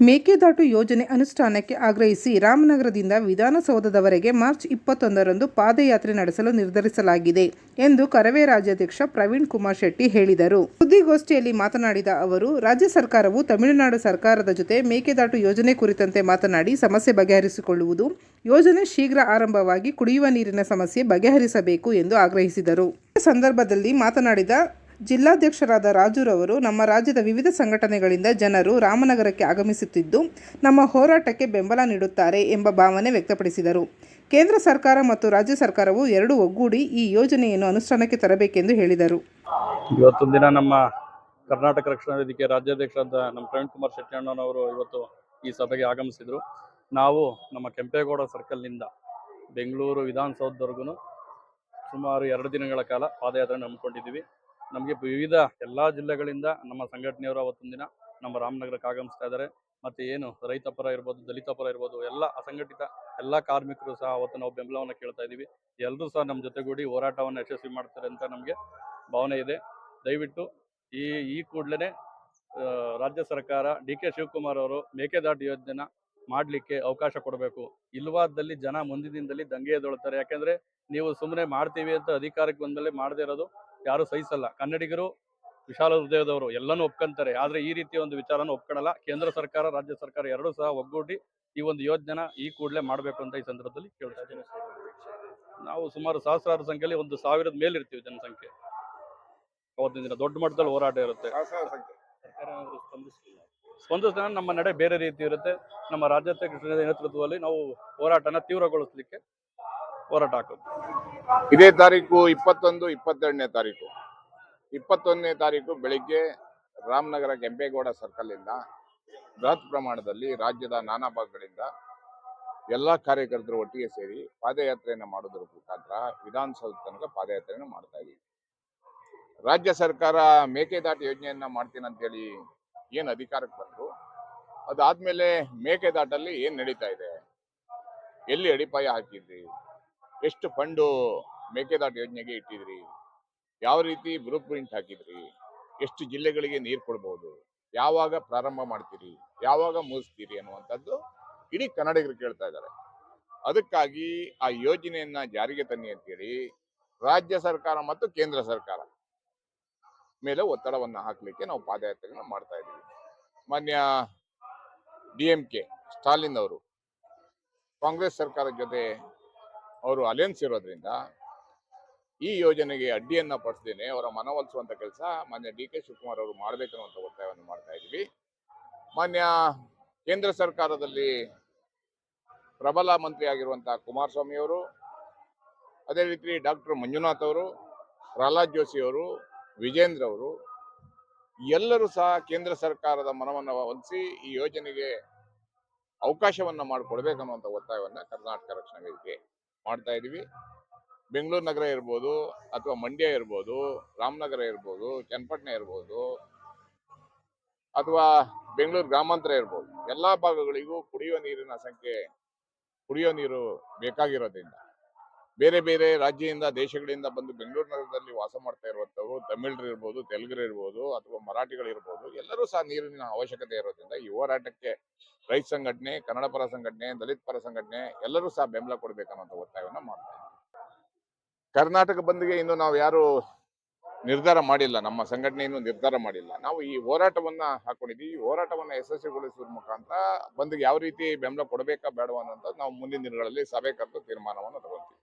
ಮೇಕೆದಾಟು ಯೋಜನೆ ಅನುಷ್ಠಾನಕ್ಕೆ ಆಗ್ರಹಿಸಿ ರಾಮನಗರದಿಂದ ವಿಧಾನಸೌಧದವರೆಗೆ ಮಾರ್ಚ್ ಇಪ್ಪತ್ತೊಂದರಂದು ಪಾದಯಾತ್ರೆ ನಡೆಸಲು ನಿರ್ಧರಿಸಲಾಗಿದೆ ಎಂದು ಕರವೇ ರಾಜ್ಯಾಧ್ಯಕ್ಷ ಪ್ರವೀಣ್ ಕುಮಾರ್ ಶೆಟ್ಟಿ ಹೇಳಿದರು. ಸುದ್ದಿಗೋಷ್ಠಿಯಲ್ಲಿ ಮಾತನಾಡಿದ ಅವರು, ರಾಜ್ಯ ಸರ್ಕಾರವು ತಮಿಳುನಾಡು ಸರ್ಕಾರದ ಜೊತೆ ಮೇಕೆದಾಟು ಯೋಜನೆ ಕುರಿತಂತೆ ಮಾತನಾಡಿ ಸಮಸ್ಯೆ ಬಗೆಹರಿಸಿಕೊಳ್ಳುವುದು, ಯೋಜನೆ ಶೀಘ್ರ ಆರಂಭವಾಗಿ ಕುಡಿಯುವ ನೀರಿನ ಸಮಸ್ಯೆ ಬಗೆಹರಿಸಬೇಕು ಎಂದು ಆಗ್ರಹಿಸಿದರು. ಸಂದರ್ಭದಲ್ಲಿ ಮಾತನಾಡಿದ ಜಿಲ್ಲಾಧ್ಯಕ್ಷರಾದ ರಾಜುರವರು ನಮ್ಮ ರಾಜ್ಯದ ವಿವಿಧ ಸಂಘಟನೆಗಳಿಂದ ಜನರು ರಾಮನಗರಕ್ಕೆ ಆಗಮಿಸುತ್ತಿದ್ದು, ನಮ್ಮ ಹೋರಾಟಕ್ಕೆ ಬೆಂಬಲ ನೀಡುತ್ತಾರೆ ಎಂಬ ಭಾವನೆ ವ್ಯಕ್ತಪಡಿಸಿದರು. ಕೇಂದ್ರ ಸರ್ಕಾರ ಮತ್ತು ರಾಜ್ಯ ಸರ್ಕಾರವು ಎರಡೂ ಒಗ್ಗೂಡಿ ಈ ಯೋಜನೆಯನ್ನು ಅನುಷ್ಠಾನಕ್ಕೆ ತರಬೇಕೆಂದು ಹೇಳಿದರು. ಇವತ್ತೊಂದು ದಿನ ನಮ್ಮ ಕರ್ನಾಟಕ ರಕ್ಷಣಾ ವೇದಿಕೆ ರಾಜ್ಯಾಧ್ಯಕ್ಷರಾದ ನಮ್ಮ ಪ್ರವೀಣ್ ಕುಮಾರ್ ಶೆಟ್ಟಿಯಣ್ಣನವರು ಇವತ್ತು ಈ ಸಭೆಗೆ ಆಗಮಿಸಿದರು. ನಾವು ನಮ್ಮ ಕೆಂಪೇಗೌಡ ಸರ್ಕಲ್ನಿಂದ ಬೆಂಗಳೂರು ವಿಧಾನಸೌಧದವರೆಗೂ ಸುಮಾರು ಎರಡು ದಿನಗಳ ಕಾಲ ಪಾದಯಾತ್ರೆ ಹಮ್ಮಿಕೊಂಡಿದ್ದೀವಿ. ನಮಗೆ ವಿವಿಧ ಎಲ್ಲ ಜಿಲ್ಲೆಗಳಿಂದ ನಮ್ಮ ಸಂಘಟನೆಯವರು ಅವತ್ತೊಂದು ದಿನ ನಮ್ಮ ರಾಮನಗರಕ್ಕೆ ಆಗಮಿಸ್ತಾ ಇದ್ದಾರೆ. ಮತ್ತು ಏನು ರೈತ ಪರ ಇರ್ಬೋದು, ದಲಿತ ಪರ ಇರ್ಬೋದು, ಎಲ್ಲ ಅಸಂಘಟಿತ ಎಲ್ಲ ಕಾರ್ಮಿಕರು ಸಹ ಅವತ್ತು ನಾವು ಬೆಂಬಲವನ್ನು ಕೇಳ್ತಾ ಇದ್ದೀವಿ. ಎಲ್ಲರೂ ಸಹ ನಮ್ಮ ಜೊತೆಗೂಡಿ ಹೋರಾಟವನ್ನು ಯಶಸ್ವಿ ಮಾಡ್ತಾರೆ ಅಂತ ನಮಗೆ ಭಾವನೆ ಇದೆ. ದಯವಿಟ್ಟು ಈ ಈ ಕೂಡಲೇ ರಾಜ್ಯ ಸರ್ಕಾರ ಡಿ ಕೆ ಶಿವಕುಮಾರ್ ಅವರು ಮೇಕೆದಾಟು ಯೋಜನೆನ ಮಾಡಲಿಕ್ಕೆ ಅವಕಾಶ ಕೊಡಬೇಕು. ಇಲ್ವಾದಲ್ಲಿ ಜನ ಮುಂದಿನ ದಂಗೆ ಎದ್ದೊಳ್ತಾರೆ. ಯಾಕೆಂದ್ರೆ ನೀವು ಸುಮ್ಮನೆ ಮಾಡ್ತೀವಿ ಅಂತ ಅಧಿಕಾರಕ್ಕೆ ಬಂದಮೇಲೆ ಮಾಡದೇ ಇರೋದು ಯಾರು ಸಹಿಸಲ್ಲ. ಕನ್ನಡಿಗರು ವಿಶಾಲ ಹೃದಯದವರು ಎಲ್ಲನೂ ಒಪ್ಕೊಂತಾರೆ. ಆದ್ರೆ ಈ ರೀತಿಯ ಒಂದು ವಿಚಾರನ ಒಪ್ಕೊಳ್ಳಲ್ಲ ಕೇಂದ್ರ ಸರ್ಕಾರ ರಾಜ್ಯ ಸರ್ಕಾರ ಎರಡೂ ಸಹ ಒಗ್ಗೂಡಿ ಈ ಒಂದು ಯೋಜನೆನ ಈ ಕೂಡಲೇ ಮಾಡಬೇಕು ಅಂತ ಈ ಸಂದರ್ಭದಲ್ಲಿ ಕೇಳ್ತಾ ಇದ್ದೀನಿ. ನಾವು ಸುಮಾರು ಸಹಸ್ರಾರು ಸಂಖ್ಯೆಯಲ್ಲಿ ಒಂದು ಸಾವಿರದ ಮೇಲಿರ್ತೀವಿ ಜನಸಂಖ್ಯೆ. ಅವತ್ತಿನ ದಿನ ದೊಡ್ಡ ಮಟ್ಟದಲ್ಲಿ ಹೋರಾಟ ಇರುತ್ತೆ. ಸ್ಪಂದಿಸಿದ ನಮ್ಮ ನಡೆ ಬೇರೆ ರೀತಿ ಇರುತ್ತೆ. ನಮ್ಮ ರಾಜ್ಯಾಧ್ಯಕ್ಷ ನೇತೃತ್ವದಲ್ಲಿ ನಾವು ಹೋರಾಟನ ತೀವ್ರಗೊಳಿಸಲಿಕ್ಕೆ ಹೋರಾಟ ಹಾಕೋದು. ಇದೇ ತಾರೀಕು ಇಪ್ಪತ್ತೊಂದು, ಇಪ್ಪತ್ತೆರಡನೇ ತಾರೀಕು. ಇಪ್ಪತ್ತೊಂದನೇ ತಾರೀಕು ಬೆಳಿಗ್ಗೆ ರಾಮನಗರ ಕೆಂಪೇಗೌಡ ಸರ್ಕಲ್ ಇಂದ ಬೃಹತ್ ಪ್ರಮಾಣದಲ್ಲಿ ರಾಜ್ಯದ ನಾನಾ ಭಾಗಗಳಿಂದ ಎಲ್ಲ ಕಾರ್ಯಕರ್ತರು ಒಟ್ಟಿಗೆ ಸೇರಿ ಪಾದಯಾತ್ರೆಯನ್ನು ಮಾಡೋದ್ರ ಮುಖಾಂತರ ವಿಧಾನಸೌಧ ತನಕ ಪಾದಯಾತ್ರೆಯನ್ನು ಮಾಡ್ತಾ ಇದೀವಿ. ರಾಜ್ಯ ಸರ್ಕಾರ ಮೇಕೆದಾಟು ಯೋಜನೆಯನ್ನ ಮಾಡ್ತೀನಿ ಅಂತೇಳಿ ಏನು ಅಧಿಕಾರಕ್ಕೆ ಬಂದ್ರು, ಅದಾದ್ಮೇಲೆ ಮೇಕೆದಾಟಲ್ಲಿ ಏನು ನಡೀತಾ ಇದೆ? ಎಲ್ಲಿ ಅಡಿಪಾಯ ಹಾಕಿದ್ರಿ? ಎಷ್ಟು ಫಂಡು ಮೇಕೆದಾಟು ಯೋಜನೆಗೆ ಇಟ್ಟಿದ್ರಿ? ಯಾವ ರೀತಿ ಬ್ಲೂ ಪ್ರಿಂಟ್ ಹಾಕಿದ್ರಿ? ಎಷ್ಟು ಜಿಲ್ಲೆಗಳಿಗೆ ನೀರು ಕೊಡ್ಬೋದು? ಯಾವಾಗ ಪ್ರಾರಂಭ ಮಾಡ್ತೀರಿ? ಯಾವಾಗ ಮುಗಿಸ್ತೀರಿ ಅನ್ನುವಂಥದ್ದು ಇಡೀ ಕನ್ನಡಿಗರು ಕೇಳ್ತಾ ಇದ್ದಾರೆ. ಅದಕ್ಕಾಗಿ ಆ ಯೋಜನೆಯನ್ನ ಜಾರಿಗೆ ತನ್ನಿ ಅಂತೇಳಿ ರಾಜ್ಯ ಸರ್ಕಾರ ಮತ್ತು ಕೇಂದ್ರ ಸರ್ಕಾರ ಮೇಲೆ ಒತ್ತಡವನ್ನ ಹಾಕಲಿಕ್ಕೆ ನಾವು ಪಾದಯಾತ್ರೆಗಳನ್ನ ಮಾಡ್ತಾ ಇದ್ದೀವಿ. ಮಾನ್ಯ ಡಿ ಎಂ ಕೆ, ಸ್ಟಾಲಿನ್ ಅವರು ಕಾಂಗ್ರೆಸ್ ಸರ್ಕಾರದ ಜೊತೆ ಅವರು ಅಲೆನ್ಸ್ ಇರೋದ್ರಿಂದ ಈ ಯೋಜನೆಗೆ ಅಡ್ಡಿಯನ್ನ ಪಡಿಸ್ದೇನೆ ಅವರ ಮನವೊಲಿಸುವಂತ ಕೆಲಸ ಮಾನ್ಯ ಡಿ ಕೆ ಶಿವಕುಮಾರ್ ಅವರು ಮಾಡಬೇಕನ್ನುವಂಥ ಒತ್ತಾಯವನ್ನು ಮಾಡ್ತಾ ಇದ್ದೀವಿ. ಮಾನ್ಯ ಕೇಂದ್ರ ಸರ್ಕಾರದಲ್ಲಿ ಪ್ರಬಲ ಮಂತ್ರಿ ಆಗಿರುವಂತಹ ಕುಮಾರಸ್ವಾಮಿ ಅವರು, ಅದೇ ರೀತಿ ಡಾಕ್ಟರ್ ಮಂಜುನಾಥ್ ಅವರು, ಪ್ರಹ್ಲಾದ್ ಜೋಶಿ ಅವರು, ವಿಜೇಂದ್ರ ಅವರು ಎಲ್ಲರೂ ಸಹ ಕೇಂದ್ರ ಸರ್ಕಾರದ ಮನವನ್ನು ಹೊಲಿಸಿ ಈ ಯೋಜನೆಗೆ ಅವಕಾಶವನ್ನ ಮಾಡಿಕೊಡ್ಬೇಕನ್ನುವಂತ ಒತ್ತಾಯವನ್ನು ಕರ್ನಾಟಕ ರಕ್ಷಣಾ ವೇದಿಕೆ ಮಾಡ್ತಾ ಇದೀವಿ ಬೆಂಗಳೂರು ನಗರ ಇರ್ಬೋದು ಅಥವಾ ಮಂಡ್ಯ ಇರ್ಬೋದು, ರಾಮನಗರ ಇರ್ಬೋದು, ಚನ್ನಪಟ್ಟಣ ಇರ್ಬೋದು ಅಥವಾ ಬೆಂಗಳೂರು ಗ್ರಾಮಾಂತರ ಇರ್ಬೋದು. ಎಲ್ಲಾ ಭಾಗಗಳಿಗೂ ಕುಡಿಯುವ ನೀರಿನ ಸಂಖ್ಯೆ ಕುಡಿಯೋ ನೀರು ಬೇಕಾಗಿರೋದ್ರಿಂದ. ಬೇರೆ ಬೇರೆ ರಾಜ್ಯದಿಂದ, ದೇಶಗಳಿಂದ ಬಂದು ಬೆಂಗಳೂರು ನಗರದಲ್ಲಿ ವಾಸ ಮಾಡ್ತಾ ಇರುವಂಥವ್ರು ತಮಿಳರು ಇರ್ಬೋದು, ತೆಲುಗರು ಇರ್ಬೋದು ಅಥವಾ ಮರಾಠಿಗಳು ಇರ್ಬೋದು, ಎಲ್ಲರೂ ಸಹ ನೀರಿನ ಅವಶ್ಯಕತೆ ಇರೋದ್ರಿಂದ ಈ ಹೋರಾಟಕ್ಕೆ ರೈತ ಸಂಘಟನೆ, ಕನ್ನಡ ಪರ ಸಂಘಟನೆ, ದಲಿತ ಪರ ಸಂಘಟನೆ ಎಲ್ಲರೂ ಸಹ ಬೆಂಬಲ ಕೊಡ್ಬೇಕನ್ನುವಂತ ಒತ್ತಾಯವನ್ನ ಮಾಡ್ತಾ ಇದ್ದೀವಿ ಕರ್ನಾಟಕ ಬಂದ್ಗೆ ಇನ್ನು ನಾವು ಯಾರು ನಿರ್ಧಾರ ಮಾಡಿಲ್ಲ, ನಮ್ಮ ಸಂಘಟನೆ ಇನ್ನು ನಿರ್ಧಾರ ಮಾಡಿಲ್ಲ. ನಾವು ಈ ಹೋರಾಟವನ್ನ ಹಾಕೊಂಡಿದ್ದೀವಿ. ಈ ಹೋರಾಟವನ್ನ ಯಶಸ್ವಿಗೊಳಿಸುವ ಮುಖಾಂತರ ಬಂದ್ಗೆ ಯಾವ ರೀತಿ ಬೆಂಬಲ ಕೊಡಬೇಕಾ ಬೇಡವಾ ಅನ್ನೋಂಥದ್ದು ನಾವು ಮುಂದಿನ ದಿನಗಳಲ್ಲಿ ಸಭೆ ಕರೆದು ತೀರ್ಮಾನವನ್ನು ತಗೊಳ್ತೀವಿ.